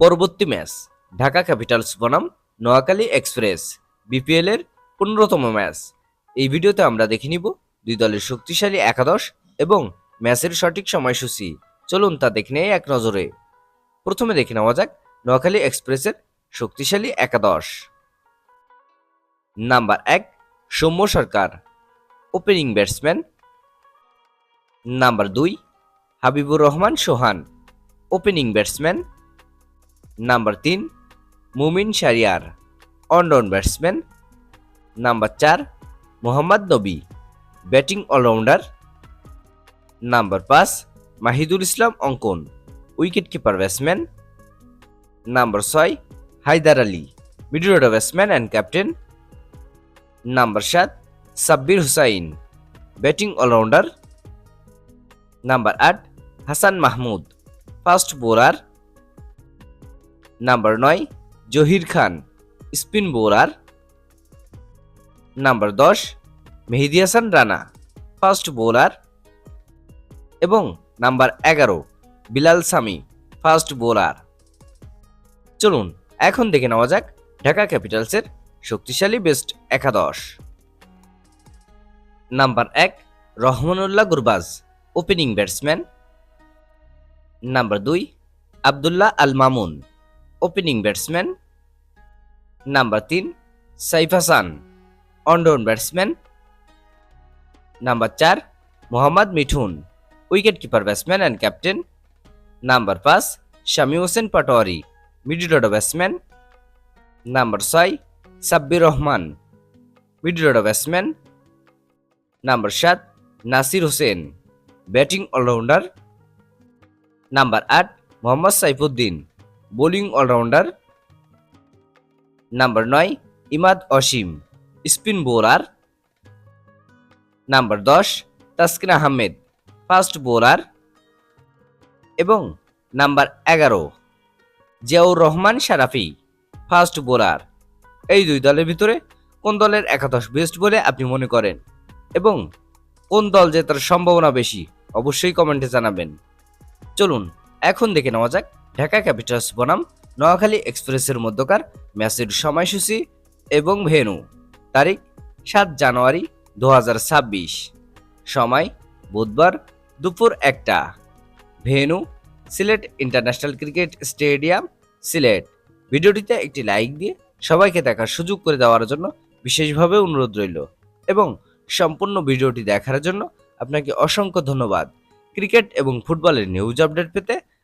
পরবর্তী match, Dhaka Capitals বনাম Noakhali express, BPL এর পনেরোতম ম্যাচ। এই ভিডিওতে আমরা দেখে নিব দুই দলের শক্তিশালী একাদশ এবং ম্যাচের সঠিক সময়সূচি। চলুন তা দেখে নেই এক নজরে। প্রথমে দেখে নেওয়া যাক নোয়াখালী এক্সপ্রেসের শক্তিশালী একাদশ। নাম্বার এক, Soumya Sarkar, opening batsman. Number দুই, Habibur Rahman Sohan, opening batsman. Number তিন, Mumin Shahriar one down batsman number চার, মোহাম্মদ নবী ব্যাটিং অলরাউন্ডার নাম্বার পাঁচ, মাহিদুল ইসলাম অঙ্কন উইকেট কিপার ব্যাটসম্যান নাম্বার ছয়, Haider Ali middle order batsman and captain number সাত, Sabbir Hussain batting allrounder number আট, Hasan Mahmud fast bowler number নয়, Zahir Khan, spin bowler. Number দশ, Mehedi Hasan Rana, fast bowler. এবং number এগারো, Bilal Sami, fast bowler. চলুন, এখন দেখে নেওয়া যাক ঢাকা ক্যাপিটালসের শক্তিশালী বেস্ট একাদশ। নাম্বার এক, Rahmanullah Gurbaz, opening batsman. Number দুই, Abdullah Al Mamun. Opening batsman number তিন Saif Hasan one down batsman number চার Mohammad Mithun wicket keeper batsman and captain number পাঁচ Shami Hossain Patwari middle order batsman number ছয় Sabbir Rahman middle order batsman number সাত Nasir Hossain batting allrounder number আট Mohammad Saifuddin bowling allrounder number নয় Imad Ashim, spin bowler number দশ Taskin Ahmed, fast bowler এবং number এগারো Ziaur Rahman সারাফি fast bowler. এই দুই দলের ভিতরে কোন দলের একাদশ বেস্ট বলে আপনি মনে করেন এবং কোন দল জেতার সম্ভাবনা বেশি, অবশ্যই কমেন্টে জানাবেন। চলুন, এখন দেখে নেওয়া যাক ঢাকা ক্যাপিটালস বনাম নোয়াখালী এক্সপ্রেসের মধ্যকার ম্যাচের সময়সূচি এবং ভেন্যু। তারিখ, সাত জানুয়ারি দু হাজার ছাব্বিশ। সময়, বুধবার দুপুর একটা। Venue Sylhet international cricket stadium, Sylhet. ভিডিওটিতে একটি লাইক দিয়ে সবাইকে দেখার সুযোগ করে দেওয়ার জন্য বিশেষভাবে অনুরোধ রইল এবং সম্পূর্ণ ভিডিওটি দেখার জন্য আপনাকে অসংখ্য ধন্যবাদ। ক্রিকেট এবং ফুটবলের নিউজ আপডেট পেতে